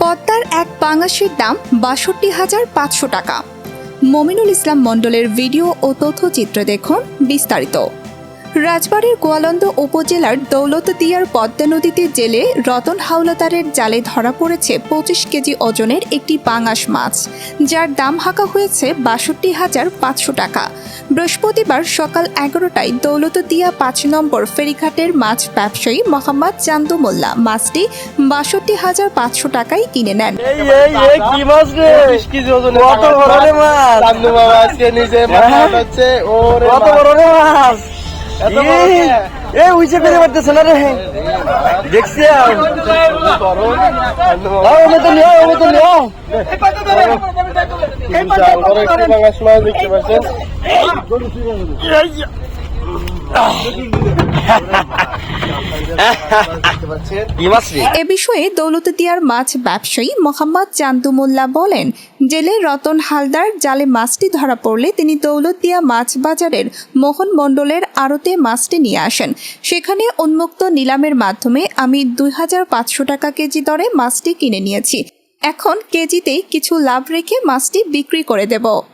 পদ্মার এক পাঙাশের দাম বাষট্টি হাজার পাঁচশো টাকা। মমিনুল ইসলাম মণ্ডলের ভিডিও ও তথ্যচিত্র দেখুন বিস্তারিত। রাজবাড়ির গোয়ালন্দ উপজেলার দৌলতদিয়ার পদ্মা নদীতে জেলে রতন হাওলাদারের জালে ধরা পড়েছে পঁচিশ কেজি ওজনের একটি পাঙাশ মাছ যার দাম হাঁকা হয়েছে বাষট্টি হাজার পাঁচশো টাকা। বৃহস্পতিবার সকাল এগারোটায় দৌলতদিয়া পাঁচ নম্বর ফেরিঘাটের মাছ ব্যবসায়ী মোহাম্মদ চান্দু মোল্লা মাছটি বাষট্টি হাজার পাঁচশো টাকায় কিনে নেন। মাছ? রে কত বড় রে মাছ চান্দু বাবা আজকে নিজে হ্যাঁ? মাছ হচ্ছে ওরে কত বড় রে মাছ এই, এই উইচে করে পারতেছে না রে দেখছি আর ওমে তো নিও ওমে তো নিও বিশাল বড় এ বিষয়ে দৌলতদিয়ার মাছ ব্যবসায়ী মোহাম্মদ চান্দু মোল্লা বলেন, জেলে রতন হালদার জালে মাছটি ধরা পড়লে তিনি দৌলতদিয়া মাছ বাজারের মোহন মণ্ডলের আড়তে মাছটি নিয়ে আসেন। সেখানে উন্মুক্ত নিলামের মাধ্যমে আমি দুই হাজার পাঁচশো টাকা কেজি দরে মাছটি কিনে নিয়েছি। এখন কেজিতে কিছু লাভ রেখে মাছটি বিক্রি করে দেব।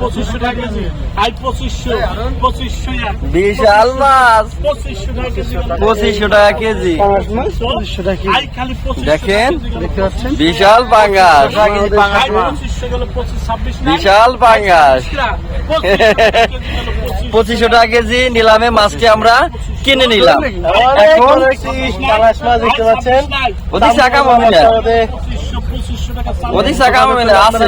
পঁচিশশো টাকা কেজি। আজ পঁচিশশো পঁচিশশো বিশাল মাছ। পঁচিশশো টাকা কেজি। পঁচিশশো টাকা কেজি। পঁচিশশো টাকা কেজি। খালি দেখেন। বিশাল পাঙ্গাস বিশাল পাঙ্গাস। টাকা কেজি পঁচিশশো টাকা কেজি নিলামে মাছটি আমরা কিনে নিলাম। এখন অতি চাকা মনে অতি চাকা মনে আছে